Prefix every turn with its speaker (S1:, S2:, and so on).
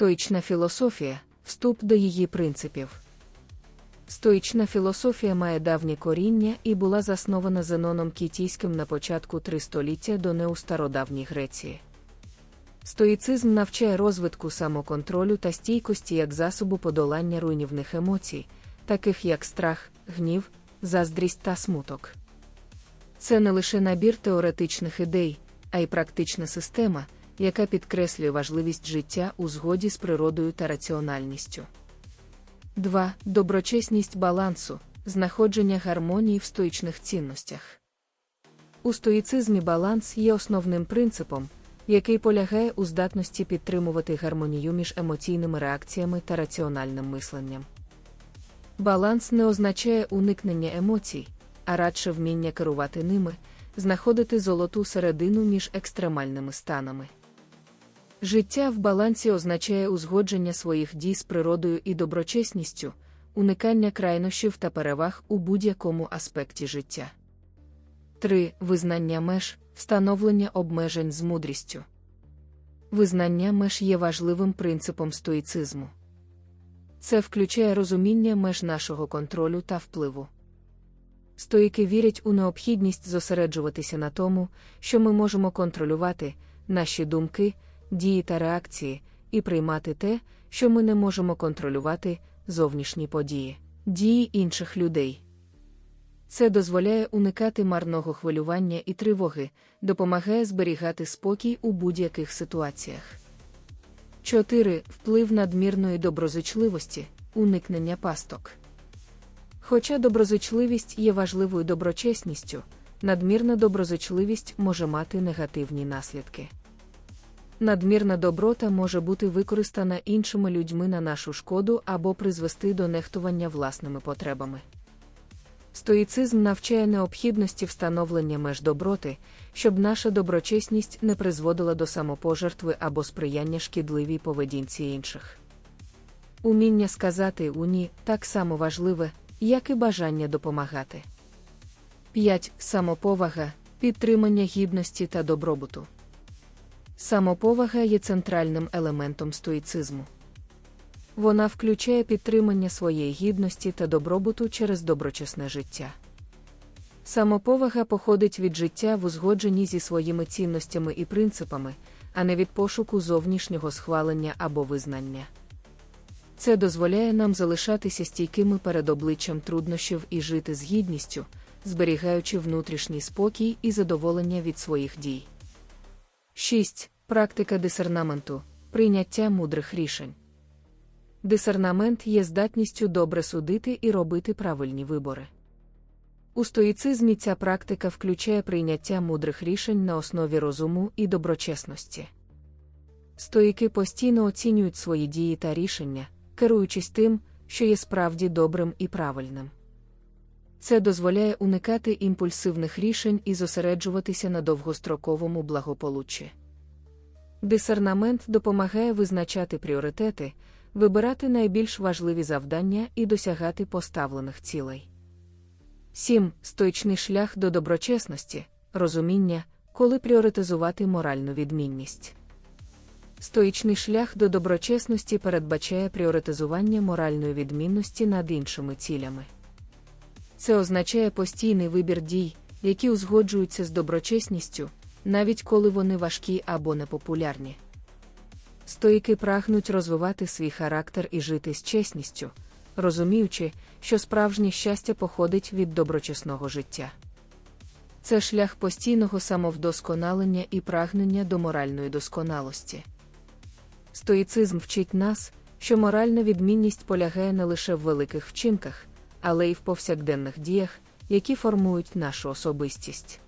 S1: Стоїчна філософія вступ до її принципів. Стоїчна філософія має давнє коріння і була заснована Зеноном Кітійським на початку три століття до неу стародавній Греції. Стоїцизм навчає розвитку самоконтролю та стійкості як засобу подолання руйнівних емоцій, таких як страх, гнів, заздрість та смуток. Це не лише набір теоретичних ідей, а й практична система, яка підкреслює важливість життя у згоді з природою та раціональністю. 2. Доброчесність балансу, знаходження гармонії в стоїчних цінностях. У стоїцизмі баланс є основним принципом, який полягає у здатності підтримувати гармонію між емоційними реакціями та раціональним мисленням. Баланс не означає уникнення емоцій, а радше вміння керувати ними, знаходити золоту середину між екстремальними станами. Життя в балансі означає узгодження своїх дій з природою і доброчесністю, уникання крайнощів та переваг у будь-якому аспекті життя. 3. Визнання меж, встановлення обмежень з мудрістю. Визнання меж є важливим принципом стоїцизму. Це включає розуміння меж нашого контролю та впливу. Стоїки вірять у необхідність зосереджуватися на тому, що ми можемо контролювати наші думки, дії та реакції, і приймати те, що ми не можемо контролювати зовнішні події, дії інших людей. Це дозволяє уникати марного хвилювання і тривоги, допомагає зберігати спокій у будь-яких ситуаціях. 4. Вплив надмірної доброзичливості, уникнення пасток. Хоча доброзичливість є важливою доброчесністю, надмірна доброзичливість може мати негативні наслідки. Надмірна доброта може бути використана іншими людьми на нашу шкоду або призвести до нехтування власними потребами. Стоїцизм навчає необхідності встановлення меж доброти, щоб наша доброчесність не призводила до самопожертви або сприяння шкідливій поведінці інших. Уміння сказати уні так само важливе, як і бажання допомагати. 5. Самоповага, підтримання гідності та добробуту. Самоповага є центральним елементом стоїцизму. Вона включає підтримання своєї гідності та добробуту через доброчесне життя. Самоповага походить від життя в узгодженні зі своїми цінностями і принципами, а не від пошуку зовнішнього схвалення або визнання. Це дозволяє нам залишатися стійкими перед обличчям труднощів і жити з гідністю, зберігаючи внутрішній спокій і задоволення від своїх дій. 6. Практика дисернаменту прийняття мудрих рішень. Дисернамент є здатністю добре судити і робити правильні вибори. У стоїцизмі ця практика включає прийняття мудрих рішень на основі розуму і доброчесності. Стоїки постійно оцінюють свої дії та рішення, керуючись тим, що є справді добрим і правильним. Це дозволяє уникати імпульсивних рішень і зосереджуватися на довгостроковому благополуччі. Дисернамент допомагає визначати пріоритети, вибирати найбільш важливі завдання і досягати поставлених цілей. 7. Стоїчний шлях до доброчесності, розуміння, коли пріоритизувати моральну відмінність. Стоїчний шлях до доброчесності передбачає пріоритизування моральної відмінності над іншими цілями. Це означає постійний вибір дій, які узгоджуються з доброчесністю, навіть коли вони важкі або непопулярні. Стоїки прагнуть розвивати свій характер і жити з чесністю, розуміючи, що справжнє щастя походить від доброчесного життя. Це шлях постійного самовдосконалення і прагнення до моральної досконалості. Стоїцизм вчить нас, що моральна відмінність полягає не лише в великих вчинках, але й в повсякденних діях, які формують нашу особистість.